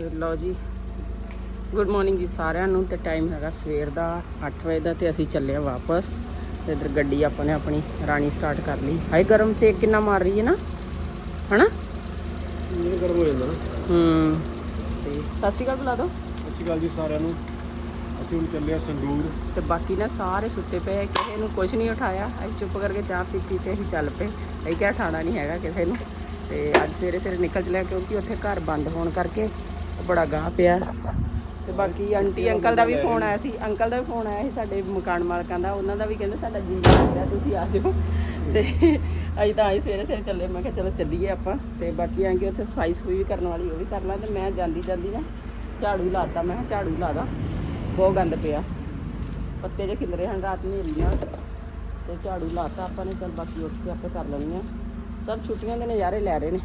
ਤੇ ਲਓ ਜੀ। ਗੁੱਡ ਮਾਰਨਿੰਗ ਜੀ ਸਾਰਿਆਂ ਨੂੰ ਤੇ ਟਾਈਮ ਹੈਗਾ ਸਵੇਰ ਦਾ 8 ਵਜੇ ਦਾ ਤੇ ਅਸੀਂ ਚੱਲੇ ਆ ਵਾਪਸ। ਤੇ ਇਧਰ ਗੱਡੀ ਆਪਾਂ ਨੇ ਆਪਣੀ ਰਾਣੀ ਸਟਾਰਟ ਕਰ ਲਈ। ਹਾਈ ਗਰਮ ਸੇਕ ਕਿੰਨਾ ਮਾਰ ਰਹੀ ਹੈ ਨਾ? ਹਨਾ? ਇਹ ਗਰਮ ਹੋ ਜਾਂਦਾ ਨਾ। ਹੂੰ। ਤੇ ਸਤਿ ਸ਼੍ਰੀ ਅਕਾਲ ਬੁਲਾ ਦਿਓ। ਸਤਿ ਸ਼੍ਰੀ ਅਕਾਲ ਜੀ ਸਾਰਿਆਂ ਨੂੰ। ਅਸੀਂ ਹੁਣ ਚੱਲੇ ਆ ਸੰਗਰੂਰ। ਤੇ ਬਾਕੀ ਨਾ ਸਾਰੇ ਸੁੱਤੇ ਪਏ ਕਿਸੇ ਨੂੰ ਕੁਝ ਨਹੀਂ ਉਠਾਇਆ। ਅਸੀਂ ਚੁੱਪ ਕਰਕੇ ਚਾਹ ਪੀਤੀ ਤੇ ਅਸੀਂ ਚੱਲ ਪਏ। ਅਸੀਂ ਕਿਹਾ ਠਾਣਾ ਨਹੀਂ ਹੈਗਾ ਕਿਸੇ ਨੂੰ। ਤੇ ਅੱਜ ਸਵੇਰੇ ਸਵੇਰੇ ਨਿਕਲ ਚਲਿਆ ਕਿਉਂਕਿ ਉੱਥੇ ਘਰ ਬੰਦ ਹੋਣ ਕਰਕੇ ਬੜਾ ਗਾਹ ਪਿਆ। ਤੇ ਬਾਕੀ ਆਂਟੀ ਅੰਕਲ ਦਾ ਵੀ ਫੋਨ ਆਇਆ ਸੀ। ਅੰਕਲ ਦਾ ਵੀ ਫੋਨ ਆਇਆ ਸੀ ਸਾਡੇ ਮਕਾਨ ਮਾਲਕਾਂ ਦਾ। ਉਹਨਾਂ ਦਾ ਵੀ ਕਹਿੰਦੇ ਸਾਡਾ ਜੀ ਲੱਗਦਾ, ਤੁਸੀਂ ਆ ਜਾਓ। ਤੇ ਅਸੀਂ ਤਾਂ ਆਏ ਸਵੇਰੇ ਸਵੇਰੇ ਚੱਲੇ। ਮੈਂ ਕਿਹਾ ਚਲੋ ਚੱਲੀਏ ਆਪਾਂ। ਤੇ ਬਾਕੀ ਆਂਗੇ ਉੱਥੇ ਸਫ਼ਾਈ ਸਫੂਈ ਵੀ ਕਰਨ ਵਾਲੀ, ਉਹ ਵੀ ਕਰ ਲਾਂ। ਤੇ ਮੈਂ ਜਾਂਦੀ ਜਾਂਦੀ ਨਾ ਝਾੜੂ ਲਾਤਾ ਮੈਂ ਕਿਹਾ ਝਾੜੂ ਲਾ ਦਾਂ। ਬਹੁਤ ਗੰਦ ਪਿਆ। ਪੱਤੇ ਜੇ ਖਿਲਰੇ ਹਨ, ਰਾਤ ਹਨੇਰੀ ਨਾਲ। ਤੇ ਝਾੜੂ ਲਾਤਾ ਆਪਾਂ ਨੇ। ਚਲ ਬਾਕੀ ਉੱਠ ਕੇ ਆਪੇ ਕਰ ਲੈਣੀ ਆ ਸਭ ਛੁੱਟੀਆਂ ਦੇ ਨਜ਼ਾਰੇ ਲੈ ਰਹੇ ਨੇ।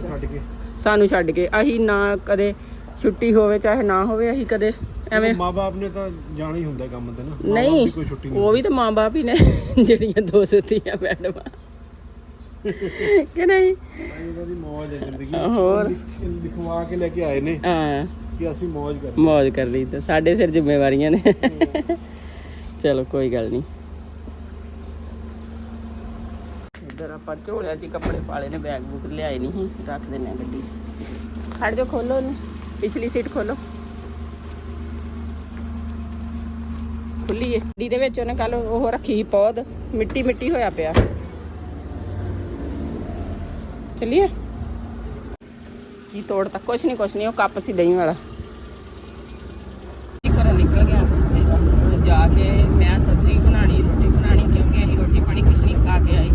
ਛੱਡ ਕੇ। ਸਾਨੂੰ ਛੱਡ ਕੇ। ਅਸੀਂ ਨਾ ਕਦੇ ਛੁੱਟੀ ਹੋਵੇ ਚਾਹੇ ਨਾ ਹੋਵੇ ਅਸੀਂ ਕਦੇ ਐਵੇਂ ਮਾਪੇ ਨੇ ਤਾਂ ਜਾਣਾ ਹੀ ਹੁੰਦਾ ਕੰਮ ਤੇ ਨਾ। ਮਾਂ-ਬਾਪ ਨਹੀਂ ਦੀ ਕੋਈ ਛੁੱਟੀ ਨਹੀਂ ਉਹ ਵੀ ਤਾਂ ਮਾਂ-ਬਾਪ ਹੀ ਨੇ ਜਿਹੜੀਆਂ ਦੋ ਸੁੱਤੀਆਂ ਮੈਡਮਾਂ। ਕਿ ਨਹੀਂ? ਇਹਨਾਂ ਦੀ ਮੌਜ ਹੈ ਜ਼ਿੰਦਗੀ। ਹੋਰ। ਲਿਖ- ਲਿਖਵਾ ਕੇ ਲੈ ਕੇ ਆਏ ਨੇ ਹਾਂ। ਕਿ ਅਸੀਂ ਮੌਜ ਕਰ ਲਈ ਤੇ ਸਾਡੇ ਸਿਰ ਜ਼ਿੰਮੇਵਾਰੀਆਂ ਨੇ। ਚਲੋ ਕੋਈ ਗੱਲ ਨਹੀਂ ਇੱਧਰ ਆਪਾਂ ਝੋਲਿਆਂ 'ਚ ਕੱਪੜੇ ਪਾਲੇ ਨੇ ਬੈਗ ਬੁੱਕ ਲਿਆਏ ਨਹੀਂ ਰੱਖ ਦਿੰਨੇ ਗੱਡੀ 'ਚ। ਖੜ ਜਾ ਖੋਲੋ ਉਹਨੂੰ। ਪਿਛਲੀ ਸੀਟ ਖੋਲੋ। ਖੁੱਲੀ ਏ ਗੱਡੀ ਦੇ ਵਿੱਚ ਉਹਨੇ ਕੱਲ ਉਹ ਰੱਖੀ ਸੀ ਪੌਦ ਮਿੱਟੀ ਮਿੱਟੀ ਹੋਇਆ ਪਿਆ। ਚੱਲੀਏ? ਕੀ ਤੋੜਤਾ? ਕੁਛ ਨਹੀਂ ਕੁਛ ਨਹੀਂ ਉਹ ਕੱਪ ਸੀ ਦਹੀਂ ਵਾਲਾ ਕੀ ਕਰਨ ਨਿਕਲ ਗਿਆ ਸੀ ਤੇ ਜਾ ਕੇ ਮੈਂ ਸਬਜ਼ੀ ਬਣਾਣੀ ਰੋਟੀ ਬਣਾਣੀ ਕਿਉਂਕਿ ਅਸੀਂ ਰੋਟੀ ਪਾਣੀ ਕੁਛ ਨਹੀਂ ਖਾ ਕੇ ਆਏ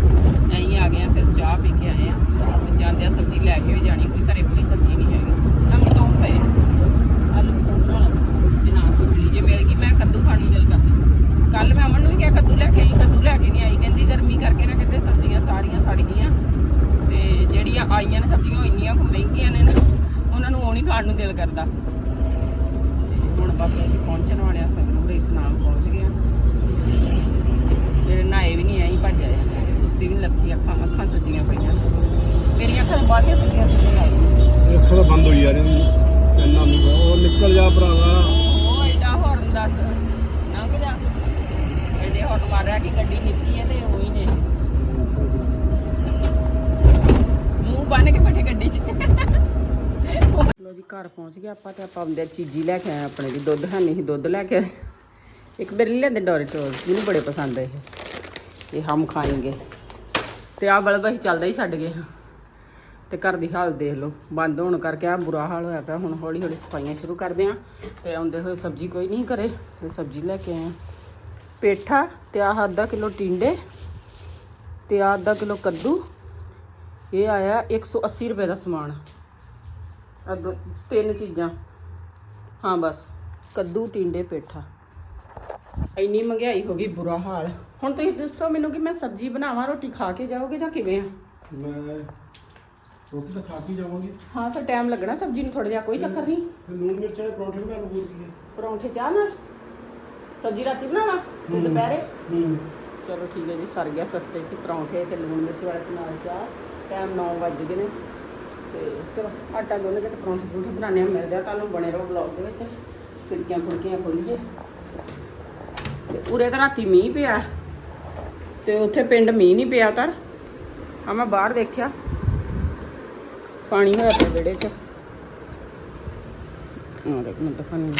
ਅਸੀਂ ਆ ਗਏ ਆ ਸਿਰਫ ਚਾਹ ਪੀ ਕੇ ਆਏ ਆ ਤੇ ਜਾਂਦੇ ਆ ਸਬਜ਼ੀ ਲੈ ਕੇ ਵੀ ਜਾਣੀ ਕੋਈ ਘਰੇ ਕੋਈ ਸਬਜ਼ੀ ਨਹੀਂ ਹੈਗੀ ਨਮ ਤੋਂ ਪਏ ਆਲੂ ਤੋਂ ਬਣਾ ਲਾ ਤੇ ਨਾ ਕੋਈ ਮਿਲੀ ਜੇ ਮਿਲ ਗਈ ਮੈਂ ਕੱਦੂ ਖਾਣ ਨੂੰ ਦਿਲ ਕਰਦਾ ਕੱਲ ਮੈਂ ਅਮਨ ਨੂੰ ਵੀ ਕਿਹਾ ਕੱਦੂ ਲੈ ਕੇ ਆਈ ਕੱਦੂ ਲੈ ਕੇ ਨਹੀਂ ਆਈ ਕਹਿੰਦੀ ਗਰਮੀ ਕਰਕੇ ਨਾ ਕਿਤੇ ਸਬਜ਼ੀਆਂ ਸਾਰੀਆਂ ਸੜ ਗਈਆਂ ਤੇ ਜਿਹੜੀਆਂ ਆਈਆਂ ਨੇ ਸਬਜ਼ੀਆਂ ਉਹ ਇੰਨੀਆਂ ਕੁ ਮਹਿੰਗੀਆਂ ਨੇ ਨਾ ਉਹਨਾਂ ਨੂੰ ਉਹ ਨਹੀਂ ਖਾਣ ਨੂੰ ਦਿਲ ਕਰਦਾ। ਤੇ ਹੁਣ ਬਸ ਅਸੀਂ ਪਹੁੰਚਣ ਵਾਲੇ ਆ ਸੰਗਰੂਰ ਇਸ ਨਾਮ ਪਹੁੰਚ ਗਏ ਆ ਤੇ ਨਹਾਏ ਵੀ ਨਹੀਂ ਆਈ ਭੱਜ ਆਏ। ਸੁਸਤੀ ਵੀ ਨੀ ਲੱਗੀ ਅੱਖਾਂ ਅੱਖਾਂ ਸੁੱਜੀਆਂ ਪਈਆਂ। ਮੇਰੀਆਂ ਅੱਖਾਂ ਬਾਹਲੀਆਂ ਸੁੱਜੀਆਂ ਸੁੱਜੀਆਂ ਅੱਖਾਂ ਤਾਂ ਬੰਦ ਹੋਈ ਜਾ ਰਹੀਆਂ ਇੰਨਾ ਨਹੀਂ ਪਿਆ। ਉਹ ਨਿਕਲ ਜਾ ਭਰਾਵਾ। ਉਹ ਐਡਾ ਹੌਰਨ ਦੱਸ। ਲੰਘ ਜਾ। ਐਡੇ ਹੌਰਨ ਮਾਰਿਆ ਕਿ ਗੱਡੀ ਨਿੱਕੀ ਹੈ ਤੇ ਉਹੀ ਨੇ। ਮੂੰਹ ਬੰਨ ਕੇ ਬੈਠੇ ਗੱਡੀ 'ਚ। ਲੋ ਜੀ, ਘਰ ਪਹੁੰਚ ਗਿਆ ਆਪਾਂ ਤੇ ਆਪਾਂ ਅੰਦਰ ਚੀਜ਼ੀ ਲੈ ਕੇ ਆਏ ਆਪਣੇ ਲਈ ਦੁੱਧ ਹੈ ਨਹੀਂ ਦੁੱਧ ਲੈ ਕੇ ਆਏ। ਇੱਕ ਬੇਰੀ ਲੈਂਦੇ ਡੋਰੀਟੋਸ ਮੈਨੂੰ ਬੜੇ ਪਸੰਦ ਆ ਇਹ। ਇਹ ਹਮ ਖਾਏਂਗੇ। ਤੇ ਆਹ ਬਲਬ ਅਸੀਂ ਚੱਲਦਾ ਹੀ ਛੱਡ ਗਏ ਹਾਂ। ਤੇ ਘਰ ਦੀ ਹਾਲਤ ਦੇਖ ਲਓ। ਬੰਦ ਹੋਣ ਕਰਕੇ ਆ ਬੁਰਾ ਹਾਲ ਹੋਇਆ ਪਿਆ। ਹੁਣ ਹੌਲੀ ਹੌਲੀ ਸਫਾਈਆਂ ਸ਼ੁਰੂ ਕਰਦੇ ਆਂ ਤੇ ਆਉਂਦੇ ਹੋਏ ਸਬਜ਼ੀ ਕੋਈ ਨਹੀਂ ਕਰੇ ਤੇ ਸਬਜ਼ੀ ਲੈ ਕੇ ਆਏ ਪੇਠਾ ਤੇ ਆਹ ਅੱਧਾ ਕਿਲੋ ਟਿੰਡੇ ਤੇ ਆਹ ਅੱਧਾ ਕਿਲੋ ਕੱਦੂ। ਇਹ ਆਇਆ 180 ਰੁਪਏ ਦਾ ਸਮਾਨ। ਤਿੰਨ ਚੀਜ਼ਾਂ। ਹਾਂ ਬਸ। ਕੱਦੂ ਟਿੰਡੇ ਪੇਠਾ। ਇੰਨੀ ਮਹਿੰਗਾਈ ਹੋ ਗਈ ਬੁਰਾ ਹਾਲ। ਹੁਣ ਤੁਸੀਂ ਦੱਸੋ ਮੈਨੂੰ ਕਿ ਮੈਂ ਸਬਜ਼ੀ ਬਣਾਵਾਂ ਰੋਟੀ ਖਾ ਕੇ ਜਾਓਗੇ ਜਾਂ ਕਿਵੇਂ ਆ? ਮੈਂ ਰੋਟੀ ਤਾਂ ਖਾ ਕੇ ਜਾਵਾਂਗੇ। ਹਾਂ ਤਾਂ ਟਾਈਮ ਲੱਗਣਾ ਸਬਜ਼ੀ ਨੂੰ ਥੋੜਾ ਜਿਹਾ ਕੋਈ ਚੱਕਰ ਨਹੀਂ। ਲੂਣ ਮਿਰਚ ਵਾਲੇ ਪਰੌਂਠੇ ਬਣਾ ਲਓ ਹੋਰ ਕੀ ਹੈ। ਪਰੌਂਠੇ ਚਾਹ ਨਾਲ? ਸਬਜ਼ੀ ਰਾਤੀ ਬਣਾਵਾ ਤੇ ਦੁਪਹਿਰੇ? ਹੂੰ। ਚਲੋ ਠੀਕ ਹੈ ਜੀ ਸਰ ਗਿਆ ਸਸਤੇ ਚ ਪਰੌਂਠੇ ਤੇ ਲੂਣ ਮਿਰਚ ਵਾਲੇ ਨਾਲ ਚਾਹ। ਟਾਈਮ 9 ਵੱਜ ਗਏ ਨੇ। ਤੇ ਚਲੋ, ਆਟਾ ਗੁੰਨ ਕੇ ਤੇ ਪਰੌਂਠੇ ਪਰੌਂਠੇ ਬਣਾਉਣੇ ਆ ਮਿਲਦੇ ਆ ਤੁਹਾਨੂੰ ਬਣੇ ਰਹੋ ਬਲੌਗ ਦੇ ਵਿੱਚ। ਖਿੜਕੀਆਂ ਖੁੜਕੀਆਂ ਖੋਲੀਏ। ਤੇ ਉਰੇ ਤਾਂ ਰਾਤੀ ਮੀਂਹ ਪਿਆ ਤੇ ਉੱਥੇ ਪਿੰਡ ਮੀਂਹ ਨਹੀਂ ਪਿਆ ਤਾਂ। ਆ ਮੈਂ ਬਾਹਰ ਦੇਖਿਆ। ਪਾਣੀ ਹੋਇਆ ਪਿਆ ਵਿਹੜੇ 'ਚ। ਆ ਦੇਖ ਮੈਂ ਦਿਖਾਉਂਦੀ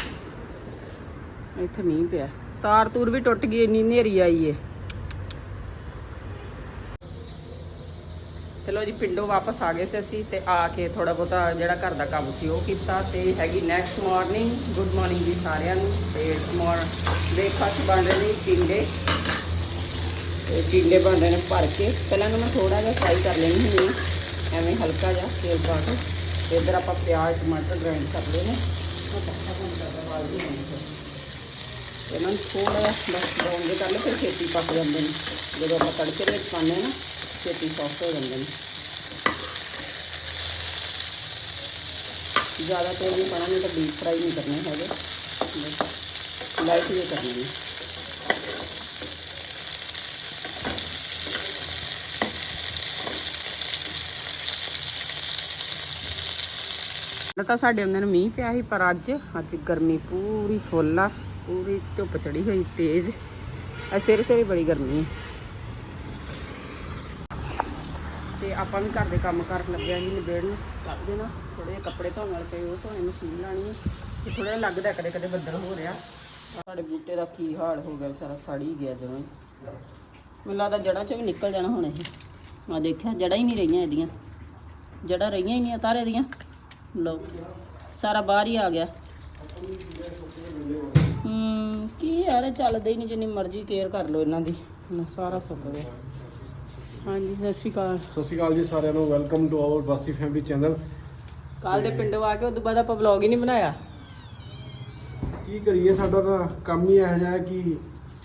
ਇੱਥੇ ਮੀਂਹ ਪਿਆ। ਤਾਰ ਤੂਰ ਵੀ ਟੁੱਟ ਗਈ, ਇੰਨੀ ਹਨੇਰੀ ਆਈ ਏ। ਚਲੋ ਜੀ, ਪਿੰਡੋਂ ਵਾਪਸ ਆ ਗਏ ਸੀ ਅਸੀਂ ਤੇ ਆ ਕੇ ਥੋੜਾ ਬਹੁਤਾ ਜਿਹੜਾ ਘਰ ਦਾ ਕੰਮ ਸੀ ਉਹ ਕੀਤਾ ਤੇ ਹੈਗੀ ਨੈਕਸਟ ਮਾਰਨਿੰਗ ਗੁੱਡ ਮਾਰਨਿੰਗ ਜੀ ਸਾਰਿਆਂ ਨੂੰ। ਤੇ ਮੋਰ ਬ੍ਰੇਕਫਾਸਟ ਬਣ ਰਹੇ ਨੇ ਟਿੰਡੇ। ਤੇ ਟਿੰਡੇ ਬਣ ਰਹੇ ਨੇ ਭਰ ਕੇ। ਪਹਿਲਾਂ ਨੂੰ ਮੈਂ ਥੋੜਾ ਜਿਹਾ ਫਰਾਈ ਕਰ ਲੈਣੀ ਹੁੰਦੀ ਹੈ, ਐਵੇਂ ਹਲਕਾ ਜਿਹਾ ਤੇਲ ਪਾ ਕੇ। ਤੇ ਇੱਧਰ ਆਪਾਂ ਪਿਆਜ਼, ਟਮਾਟਰ ਗ੍ਰਾਈਂਡ ਕਰ ਲਏ ਨੇ। ਉਹ ਇਹਨਾਂ ਨੂੰ ਥੋੜਾ ਜਿਹਾ ਬਸ ਬਰਾਊਨ ਕਰ ਲਓ ਫਿਰ ਖੇਤੀ ਪੱਕ ਜਾਂਦੇ ਨੇ। ਜਦੋਂ ਆਪਾਂ ਤੜਕੇ ਵਿੱਚ ਪਾਉਂਦੇ ਹਾਂ ਨਾ ਛੇਤੀ ਸੌਫਟ ਹੋ ਜਾਂਦੇ ਨੇ। ਜ਼ਿਆਦਾ ਤੇਲ ਨਹੀਂ ਪਾਣਾ ਨਹੀਂ ਤਾਂ ਡੀਪ ਫਰਾਈ ਨਹੀਂ ਕਰਨੇ ਹੈਗੇ। ਲਾਈਟ ਹੀ ਕਰਨੇ ਨੇ। ਤਾਂ ਸਾਡੇ ਅੰਦਰ ਮੀਂਹ ਪਿਆ ਸੀ, ਪਰ ਅੱਜ ਅੱਜ ਗਰਮੀ ਪੂਰੀ ਫੁੱਲ ਆ, ਪੂਰੀ ਧੁੱਪ ਚੜੀ ਹੋਈ, ਤੇਜ਼। ਆ ਸਵੇਰੇ ਸਵੇਰੇ ਬੜੀ ਗਰਮੀ ਹੈ ਤੇ ਆਪਾਂ ਵੀ ਘਰ ਦੇ ਕੰਮ ਕਰਨ ਲੱਗਿਆ ਜੀ ਨਿਬੇੜਨ ਕਰਦੇ ਨਾ ਥੋੜੇ ਜਿਹੇ ਕੱਪੜੇ ਧੋਣ ਵਾਲੇ ਪਏ, ਉਹ ਧੋਣੇ, ਮਸ਼ੀਨ ਲਾਣੀ ਹੈ ਤੇ ਥੋੜਾ ਜਿਹਾ ਲੱਗਦਾ ਕਦੇ ਕਦੇ ਬੱਦਲ ਹੋ ਰਿਹਾ। ਸਾਡੇ ਬੂਟੇ ਦਾ ਕੀ ਹਾਲ ਹੋ ਗਿਆ, ਵਿਚਾਰਾ ਸੜ ਗਿਆ ਜਮਾਂ ਮੈਨੂੰ ਲੱਗਦਾ ਜੜਾਂ 'ਚ ਵੀ ਨਿਕਲ ਜਾਣਾ ਹੁਣ ਇਹ। ਆ ਦੇਖਿਆ ਜੜਾਂ ਹੀ ਨਹੀਂ ਰਹੀਆਂ ਇਹਦੀਆਂ। ਜੜਾਂ ਰਹੀਆਂ ਹੀ ਨਹੀਂ ਤਾਰੇ ਦੀਆਂ। ਲਓ, ਸਾਰਾ ਬਾਹਰ ਹੀ ਆ ਗਿਆ। ਹੂੰ, ਕੀ ਯਾਰ ਚੱਲਦੇ ਹੀ ਨਹੀਂ, ਜਿੰਨੀ ਮਰਜ਼ੀ ਕੇਅਰ ਕਰ ਲਓ ਇਹਨਾਂ ਦੀ। ਸਾਰਾ ਸੁੱਕ ਗਿਆ। ਹਾਂਜੀ ਸਤਿ ਸ਼੍ਰੀ ਅਕਾਲ। ਸਤਿ ਸ਼੍ਰੀ ਅਕਾਲ ਜੀ ਸਾਰਿਆਂ ਨੂੰ welcome to our Bassi family channel ਕੱਲ ਦੇ ਪਿੰਡੋਂ ਆ ਕੇ ਉਦੋਂ ਬਾਅਦ ਆਪਾਂ ਵਲੌਗ ਹੀ ਨਹੀਂ ਬਣਾਇਆ। ਕੀ ਕਰੀਏ ਸਾਡਾ ਤਾਂ ਕੰਮ ਹੀ ਇਹੋ ਜਿਹਾ ਹੈ ਕਿ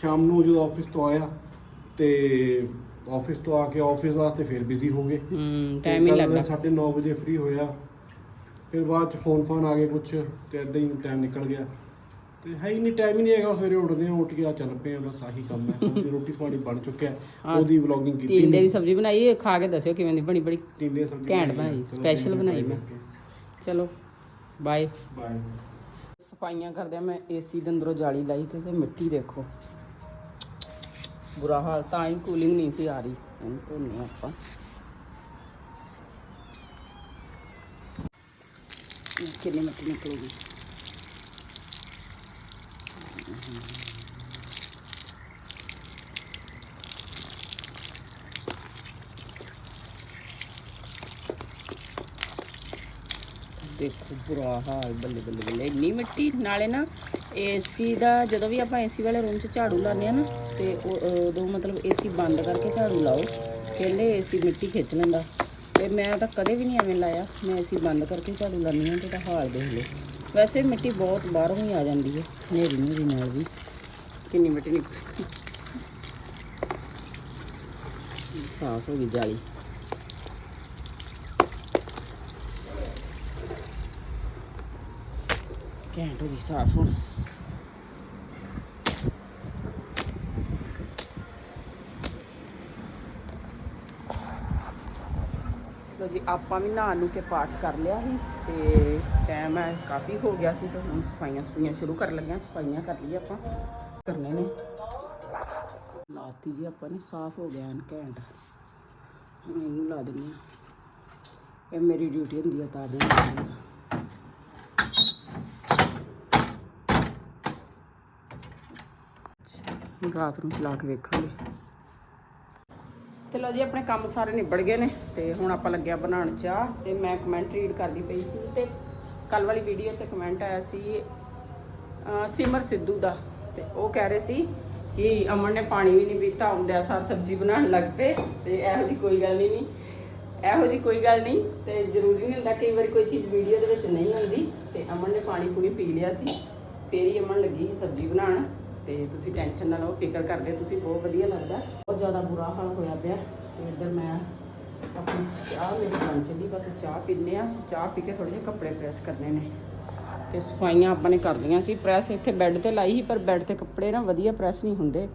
ਸ਼ਾਮ ਨੂੰ ਜਦੋਂ ਆਫਿਸ ਤੋਂ ਆਇਆ ਤੇ ਆਫਿਸ ਤੋਂ ਆ ਕੇ ਆਫਿਸ ਵਾਸਤੇ ਫਿਰ ਬਿਜ਼ੀ ਹੋ ਗਏ। ਹੂੰ ਟਾਈਮ ਹੀ ਲੱਗਦਾ। 9:30 ਵਜੇ ਫ੍ਰੀ ਹੋਇਆ। ਫਿਰ ਬਾਅਦ ਚ ਫੋਨ ਫਾਨ ਆ ਗਏ ਕੁਛ ਤੇ ਏਦਾਂ ਹੀ ਟਾਈਮ ਨਿਕਲ ਗਿਆ। ਤੇ ਹੈ ਹੀ ਨਹੀਂ ਟਾਈਮ ਹੀ ਨਹੀਂ ਹੈਗਾ ਸਵੇਰੇ ਉੱਠਦੇ ਆ ਉੱਠ ਕੇ ਆ ਚੱਲ ਪਏ ਆ ਬਸ ਆਹੀ ਕੰਮ ਹੈ। ਸਬਜ਼ੀ ਰੋਟੀ ਸਵਾੜੀ ਬਣ ਚੁੱਕਿਆ ਹਾਂ। ਉਹਦੀ ਵਲੌਗਿੰਗ ਕੀਤੀ ਟੀਂਡੇ ਦੀ ਸਬਜ਼ੀ ਬਣਾਈ ਇਹ ਖਾ ਕੇ ਦੱਸਿਓ ਕਿਵੇਂ ਦੀ ਬਣੀ ਬੜੀ ਟਿੰਡੇ ਸਬਜ਼ੀ ਘੈਂਟ ਬਣਾਈ, special ਬਣਾਈ ਮੈਂ। ਚਲੋ ਬਾਏ ਬਾਏ ਸਫਾਈਆਂ ਕਰਦੇ ਆ ਮੈਂ ਏਸੀ ਦੇ ਅੰਦਰੋਂ ਜਾਲੀ ਲਾਈ ਤੇ ਤੇ ਮਿੱਟੀ ਦੇਖੋ। ਬੁਰਾ ਹਾਲ ਤਾਂ ਹੀ ਕੂਲਿੰਗ ਨਹੀਂ ਸੀ ਆ ਰਹੀ। ਹੁਣ ਧੋਨੇ ਆਪਾਂ। ਕਿੰਨੀ ਮਿੱਟੀ ਨਿਕਲੂਗੀ? ਦੇਖੋ ਬੁਰਾ ਹਾਲ ਬੱਲੇ ਬੱਲੇ ਬੱਲੇ। ਇੰਨੀ ਮਿੱਟੀ, ਨਾਲੇ ਨਾ ਏਸੀ ਦਾ ਜਦੋਂ ਵੀ ਆਪਾਂ ਏਸੀ ਵਾਲੇ ਰੂਮ 'ਚ ਝਾੜੂ ਲਾਉਂਦੇ ਆ ਨਾ, ਤੇ ਉਦੋਂ ਮਤਲਬ ਏਸੀ ਬੰਦ ਕਰਕੇ ਝਾੜੂ ਲਾਓ। ਕਹਿੰਦੇ ਏਸੀ ਮਿੱਟੀ ਖਿੱਚ ਲੈਂਦਾ। ਤੇ ਮੈਂ ਤਾਂ ਕਦੇ ਵੀ ਨਹੀਂ ਐਵੇਂ ਲਾਇਆ। ਮੈਂ ਏਸੀ ਬੰਦ ਕਰਕੇ ਝਾੜੂ ਲਾਉਂਦੀ ਹਾਂ, ਤੇ ਤਾਂ ਹਾਲ ਦੇਖ ਲਓ। ਵੈਸੇ ਮਿੱਟੀ ਬਹੁਤ ਬਾਹਰੋਂ ਹੀ ਆ ਜਾਂਦੀ ਹੈ ਹਨੇਰੀ ਹਨੇਰੀ ਨਾਲ ਵੀ। ਕਿੰਨੀ ਮਿੱਟੀ ਨਿਕਲ ਸਾਫ਼ ਹੋ ਗਈ ਜਾਲੀ। ਘੈਂਟ ਹੋ ਗਈ ਸਾਫ਼ ਹੁਣ। ਜੀ, ਆਪਾਂ ਵੀ ਨਹਾ ਨੂੰ ਕੇ ਪਾਠ ਕਰ ਲਿਆ ਸੀ ਤੇ ਟਾਈਮ ਹੈ, ਕਾਫੀ ਹੋ ਗਿਆ ਸੀ ਤੇ ਹੁਣ ਸਫਾਈਆਂ ਸਫਾਈਆਂ ਸ਼ੁਰੂ ਕਰਨ ਲੱਗਿਆ, ਸਫਾਈਆਂ ਕਰ ਲਈ ਆਪਾਂ। ਕਰਨੇ ਨੇ। ਲਾਤੀ ਜੀ ਆਪਾਂ ਨੇ, ਸਾਫ਼ ਹੋ ਗਿਆ ਐਨ ਘੈਂਟ। ਹੁਣ ਇਹਨੂੰ ਲਾ ਦਿੰਦੇ ਆ ਇਹ ਮੇਰੀ ਡਿਊਟੀ ਹੁੰਦੀ ਆ ਤਾਂ ਰਾਤ ਨੂੰ ਚਲਾ ਕੇ ਵੇਖਾਂਗੇ। ਤੇ ਲੋ ਜੀ, ਆਪਣੇ ਕੰਮ ਸਾਰੇ ਨਿਬੜ ਗਏ ਨੇ ਤੇ ਹੁਣ ਆਪਾਂ ਲੱਗਿਆ ਬਣਾਉਣ ਚਾਹ ਤੇ ਮੈਂ ਕਮੈਂਟ ਰੀਡ ਕਰਦੀ ਪਈ ਸੀ ਤੇ ਕੱਲ ਵਾਲੀ ਵੀਡੀਓ ਤੇ ਕਮੈਂਟ ਆਇਆ ਸੀ ਸਿਮਰ ਸਿੱਧੂ ਦਾ ਤੇ ਉਹ ਕਹਿ ਰਹੇ ਸੀ ਕਿ ਅਮਨ ਨੇ ਪਾਣੀ ਵੀ ਨਹੀਂ ਪੀਤਾ, ਆਉਂਦਿਆਂ ਸਾਰ ਸਬਜ਼ੀ ਬਣਾਉਣ ਲੱਗ ਪਏ ਤੇ ਇਹੋ ਜੀ ਕੋਈ ਗੱਲ ਨਹੀਂ ਇਹੋ ਜੀ ਕੋਈ ਗੱਲ ਨਹੀਂ ਤੇ ਜ਼ਰੂਰੀ ਨਹੀਂ ਹੁੰਦਾ ਕਈ ਵਾਰੀ ਕੋਈ ਚੀਜ਼ ਵੀਡੀਓ ਦੇ ਵਿੱਚ ਨਹੀਂ ਹੁੰਦੀ ਤੇ ਅਮਨ ਨੇ ਪਾਣੀ ਪੂਰੀ ਪੀ ਲਿਆ ਸੀ, ਫੇਰ ਹੀ ਅਮਨ ਲੱਗੀ ਸਬਜ਼ੀ ਬਣਾਉਣ। ਤੇ ਤੁਸੀਂ ਟੈਨਸ਼ਨ ਨਾ ਲਓ, ਫਿਕਰ ਕਰਦੇ, ਤੁਸੀਂ ਬਹੁਤ ਵਧੀਆ ਲੱਗਦਾ। ਬਹੁਤ ਜ਼ਿਆਦਾ ਬੁਰਾ ਹਾਲ ਹੋਇਆ ਪਿਆ। ਤੇ ਇੱਧਰ ਮੈਂ ਆਪਣੀ ਚਾਹ ਮੇਰੀ ਬਣ ਚੱਲੀ ਬਸ ਚਾਹ ਪੀਨੇ ਆ ਚਾਹ ਪੀ ਕੇ ਥੋੜੇ ਜਿਹੇ ਕੱਪੜੇ ਪ੍ਰੈਸ ਕਰਨੇ ਨੇ। ਤੇ ਸਫਾਈਆਂ ਆਪਾਂ ਨੇ ਕਰ ਲਈਆਂ ਸੀ। ਪ੍ਰੈਸ ਇੱਥੇ ਬੈੱਡ ਤੇ ਲਾਈ ਸੀ, ਪਰ ਬੈੱਡ ਤੇ ਕੱਪੜੇ ਨਾ ਵਧੀਆ ਪ੍ਰੈਸ ਨਹੀਂ ਹੁੰਦੇ।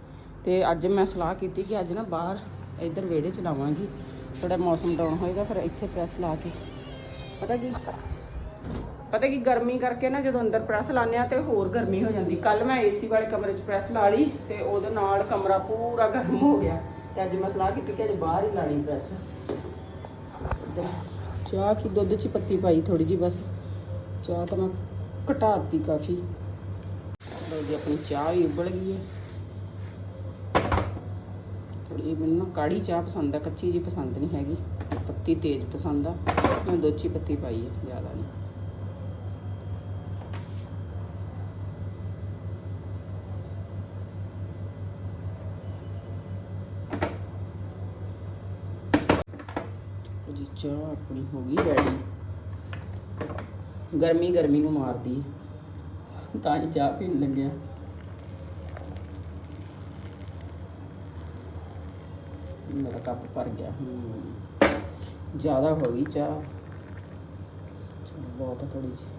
ਤੇ ਅੱਜ ਮੈਂ ਸਲਾਹ ਕੀਤੀ ਕਿ ਅੱਜ ਨਾ ਬਾਹਰ ਇੱਧਰ ਵਿਹੜੇ ਚ ਲਾਵਾਂਗੀ। ਥੋੜਾ ਮੌਸਮ ਡਾਊਨ ਹੋਏਗਾ, ਫਿਰ ਇੱਥੇ ਪ੍ਰੈਸ ਲਾ ਕੇ। ਪਤਾ ਕੀ? ਪਤਾ ਕੀ, ਗਰਮੀ ਕਰਕੇ ਨਾ ਜਦੋਂ ਅੰਦਰ ਪ੍ਰੈਸ ਲਾਉਂਦੇ ਆ ਤੇ ਹੋਰ ਗਰਮੀ ਹੋ ਜਾਂਦੀ। ਕੱਲ ਮੈਂ ਏਸੀ ਵਾਲੇ ਕਮਰੇ 'ਚ ਪ੍ਰੈਸ ਲਾ ਲਈ ਤੇ ਉਹਦੇ ਨਾਲ ਕਮਰਾ ਪੂਰਾ ਗਰਮ ਹੋ ਗਿਆ। ਤੇ ਅੱਜ ਮੈਂ ਸਲਾਹ ਕੀਤੀ ਕਿ ਅੱਜ ਬਾਹਰ ਹੀ ਲਾਣੀ ਪ੍ਰੈਸ। ਇੱਧਰ ਚਾਹ ਕੀ, ਦੁੱਧ 'ਚ ਪੱਤੀ ਪਾਈ ਥੋੜੀ ਜੀ ਬਸ। ਚਾਹ ਤਾਂ ਮੈਂ ਘਟਾਤੀ ਕਾਫੀ। ਲਓ ਜੀ, ਆਪਣੀ ਚਾਹ ਵੀ ਉਬਲ ਗਈ ਹੈ। ਥੋੜੀ ਮੈਨੂੰ ਨਾ ਕਾੜੀ ਚਾਹ ਪਸੰਦ ਆ, ਕੱਚੀ ਜੀ ਪਸੰਦ ਨਹੀਂ ਹੈਗੀ। ਪੱਤੀ ਤੇਜ਼ ਪਸੰਦ ਆ। ਮੈਂ ਦੁੱਧ 'ਚ ਪੱਤੀ ਪਾਈ ਹੈ, ਜ਼ਿਆਦਾ ਨਹੀਂ ਜੀ ਚਾਹ ਆਪਣੀ ਹੋ ਗਈ ਰੈਡੀ ਗਰਮੀ ਗਰਮੀ ਨੂੰ ਮਾਰਦੀ। ਤਾਂ ਹੀ ਚਾਹ ਪੀਣ ਲੱਗਿਆ। ਮੇਰਾ ਕੱਪ ਭਰ ਗਿਆ। ਹੂੰ। ਜ਼ਿਆਦਾ ਹੋ ਗਈ ਚਾਹ। ਚਲੋ, ਬਹੁਤ ਹੈ ਥੋੜੀ ਜਿਹੀ।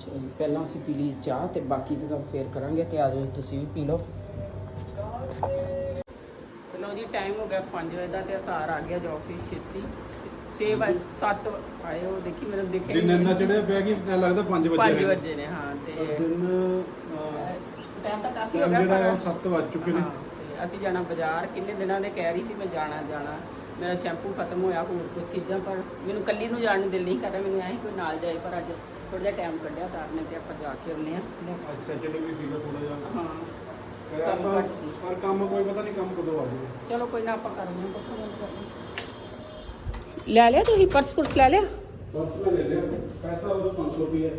ਚਲੋ ਜੀ, ਪਹਿਲਾਂ ਅਸੀਂ ਪੀ ਲਈ ਚਾਹ ਤੇ ਬਾਕੀ ਦਾ ਫਿਰ ਕਰਾਂਗੇ ਤੇ ਆ ਜਾਓ, ਤੁਸੀਂ ਵੀ ਪੀ ਲਓ। ਟਾਈਮ ਹੋ ਗਿਆ 5 ਵਜੇ ਦਾ ਤੇ ਅਵਤਾਰ ਆ ਗਿਆ ਜੋ ਆਫਿਸ ਛੇਤੀ। 6 ਵਜੇ 7 ਆਏ ਉਹ ਦੇਖੀ ਮੈਨੂੰ ਦੇਖੇ ਦਿਨ ਇੰਨਾ ਚੜਿਆ ਪਿਆ ਕਿ ਲੱਗਦਾ 5 ਵਜੇ 5 ਹੋਏ ਨੇ। ਵਜੇ ਨੇ ਹਾਂ ਤੇ ਦਿਨ ਟਾਈਮ ਤਾਂ ਕਾਫੀ ਹੋ ਗਿਆ ਪਰ 7 ਵੱਜ ਚੁੱਕੇ ਨੇ। ਅਸੀਂ ਜਾਣਾ ਬਾਜ਼ਾਰ ਕਿੰਨੇ ਦਿਨਾਂ ਦੇ ਕਹਿ ਰਹੀ ਸੀ ਮੈਂ ਜਾਣਾ ਜਾਣਾ। ਮੇਰਾ ਸ਼ੈਂਪੂ ਖਤਮ ਹੋਇਆ ਹੋਰ ਕੁਝ ਚੀਜ਼ਾਂ ਪਰ ਮੈਨੂੰ ਕੱਲੀ ਨੂੰ ਜਾਣ ਨੂੰ ਦਿਲ ਨਹੀਂ ਕਰ ਰਿਹਾ ਮੈਨੂੰ ਐਂ ਕੋਈ ਨਾਲ ਜਾਏ ਪਰ ਅੱਜ ਥੋੜਾ ਜਿਹਾ ਟਾਈਮ ਕੱਢਿਆ ਤਾਰਨੇ ਤੇ ਆਪਾਂ ਜਾ ਕੇ ਆਉਂਦੇ ਆ ਅੱਜ ਸੈਚਰਡੇ ਵੀ ਸੀਗਾ ਥੋੜਾ ਜਿਹਾ। ਹਾਂ। ਕਰਿਆ ਕੰਮ ਆਪਾਂ- ਘੱਟ ਸੀ। ਪਰ ਕੰਮ ਕੋਈ ਪਤਾ ਨਹੀਂ ਕੰਮ ਕਦੋਂ ਆ ਜਾਊਗਾ। ਚਲੋ ਕੋਈ ਨਾ ਆਪਾਂ ਕਰਦੇ ਹਾਂ ਪੱਖਾ ਬੰਦ ਕਰਦੇ ਹਾਂ। ਲੈ ਲਿਆ ਤੁਸੀਂ ਪਰਸ ਪੁਰਸ ਲੈ ਲਿਆ? ਬਸ ਮੈਂ ਲੈ ਲਿਆ। ਪੈਸਾ ਉਹ 500 ਰੁਪਏ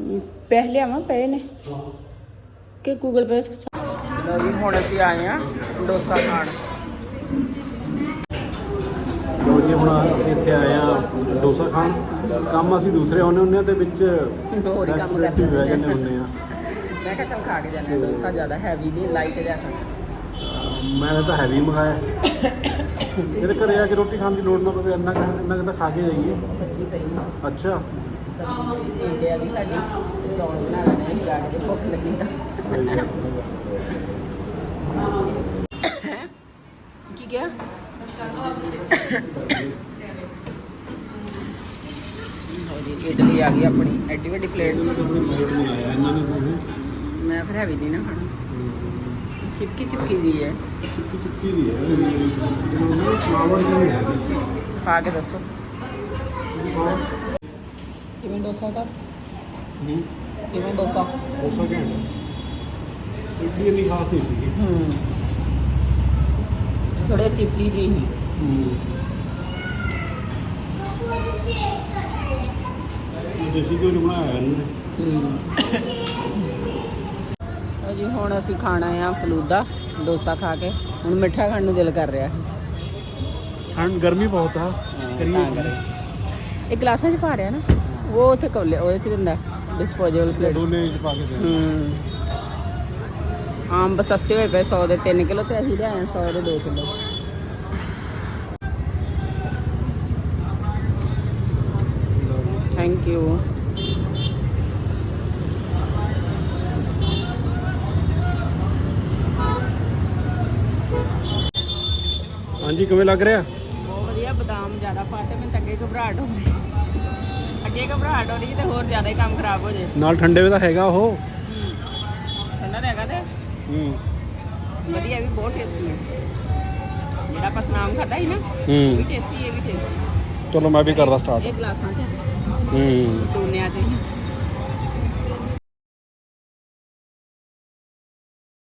ਹਮ, ਪੈਸੇ ਲਿਆਵਾਂ ਪਏ ਨੇ? ਹਾਂ। ਕਿ ਗੂਗਲ ਪੇ ਜੀ ਹੁਣ ਅਸੀਂ ਆਏ ਆ ਡੋਸਾ ਖਾਣ। ਲੋ ਜੀ ਹੁਣ ਅਸੀਂ ਇੱਥੇ ਆਏ ਆ ਡੋਸਾ ਖਾਣ। ਕੰਮ ਅਸੀਂ ਦੂਸਰੇ ਆਉਨੇ ਹੁੰਨੇ ਆ ਤੇ ਵਿੱਚ ਹੋਰ ਹੀ ਕੰਮ ਕਰਦੇ ਹੁੰਨੇ ਆ। ਮੈਂ ਕਿਹਾ ਚਲ ਖਾ ਕੇ ਜਾਂਦੇ ਹਾਂ। ਡੋਸਾ ਜ਼ਿਆਦਾ ਹੈਵੀ ਨਹੀਂ ਲਾਈਟ ਜਿਹਾ। ਖਾਣਾ ਮੈਂ ਤਾਂ ਹੈਵੀ ਮੰਗਾਇਆ। ਤੇਰੇ ਘਰੇ ਆ ਕੇ ਰੋਟੀ ਖਾਣ ਦੀ ਲੋੜ ਨਾ ਪਵੇ ਇੰਨਾ ਕੁ- ਇੰਨਾ ਕੁ ਤਾਂ ਖਾ ਕੇ ਜਾਈਏ। ਸਬਜ਼ੀ ਪਈ। ਹੈ। ਅੱਛਾ। ਸਬਜ਼ੀ ਇੰਡੀਆ ਦੀ ਸਾਡੀ ਤੇ ਚੌਲ ਬਣਾ ਲੈਣੇ ਆ ਜਾ ਕੇ ਜੇ ਭੁੱਖ ਲੱਗੀ ਤਾਂ। ਸਹੀ ਹੈ ਕੀ ਗਿਆ ਹੋ ਜੀ ਇਡਲੀ ਆ ਗਈ ਆਪਣੀ ਐਡੀ ਵੱਡੀ ਪਲੇਟਸ ਕੋਈ ਨਹੀਂ ਮੈਂ ਫਿਰ ਹੈਵੀ ਨਹੀਂ ਨਾ ਖਾਣਾ। ਚਿਪਕੀ ਚਿਪਕੀ ਜੀ ਹੈ। ਚਿੱਟੀ ਚਿੱਟੀ ਵੀ ਹੈ। ਇਹ ਫਲਾਵਰ ਨਹੀਂ ਹੈ ਖਾ ਕੇ ਦੱਸੋ। ਕਿਵੇਂ ਡੋਸਾ ਤਾਂ? ਹੂੰ। ਕਿਵੇਂ ਡੋਸਾ? ਡੋਸਾ ਘੈਂਟ ਇਡਲੀ ਇੰਨੀ ਖਾਸ ਨਹੀਂ ਸੀਗੀ। ਹੂੰ। ਥੋੜੇ ਚਿਪਕੀ ਜੀ ਹੀ। ਦੇਸੀ ਘਿਓ 'ਚ ਬਣਾਇਆ ਇਹਨਾਂ। ਜੀ ਹੁਣ ਅਸੀਂ ਖਾਣਾ ਆ ਫਲੂਦਾ ਡੋਸਾ ਖਾ ਕੇ। ਹੁਣ ਮਿੱਠਾ ਖਾਣ ਨੂੰ ਦਿਲ ਕਰ ਰਿਹਾ। ਹਾਂ ਗਰਮੀ ਬਹੁਤ ਆ। ਤਾਂ ਕਰੀਏ। ਇਹ ਗਲਾਸਾਂ 'ਚ ਪਾ ਰਿਹਾ ਨਾ। ਉਹ ਉੱਥੇ ਕੋਲੇ ਉਹਦੇ 'ਚ ਦਿੰਦਾ ਡਿਸਪੋਜ਼ੇਬਲ ਪਲੇਟ ਦੋਨੇ ਚ ਪਾ ਕੇ ਦੇ। ਹੂੰ। ਆਮ ਸਸਤੇ ਹੋਏ ਪਏ 100 ਦੇ 3 ਕਿਲੋ ਤੇ ਅਸੀਂ ਲਿਆਏ 100 ਦੇ 2 ਕਿਲੋ। ਥੈਂਕ ਯੂ ਹਾਂਜੀ ਕਿਵੇਂ ਲੱਗ ਰਿਹਾ? ਬਹੁਤ ਵਧੀਆ ਬਦਾਮ ਜ਼ਿਆਦਾ ਪਾਤੇ ਮੈਨੂੰ ਤਾਂ ਅੱਗੇ ਘਬਰਾਹਟ ਹੋ ਰਹੀ। ਅੱਗੇ ਘਬਰਾਹਟ ਹੋ ਰਹੀ ਤੇ ਹੋਰ ਜ਼ਿਆਦਾ ਹੀ ਕੰਮ ਖਰਾਬ ਹੋ ਜੇ। ਨਾਲ ਠੰਡੇ ਵੇ ਤਾਂ ਹੈਗਾ ਉਹ। ਠੰਡਾ ਤਾਂ ਹੈਗਾ ਤੇ। ਹੂੰ। ਵਧੀਆ ਵੀ ਬਹੁਤ ਟੇਸਟੀ ਹੈ। ਜਿਹੜਾ ਆਪਾਂ ਸਨਾਮ ਖਾਦਾ ਸੀ ਨਾ ਉਹ ਵੀ ਹੂੰ ਟੇਸਟੀ ਇਹ ਵੀ ਟੇਸਟੀ ਚਲੋ ਮੈਂ ਵੀ ਕਰਦਾ ਸਟਾਰਟ ਇਹ ਗਲਾਸਾਂ 'ਚ। ਹੂੰ। ਟੂਨਿਆਂ 'ਚ।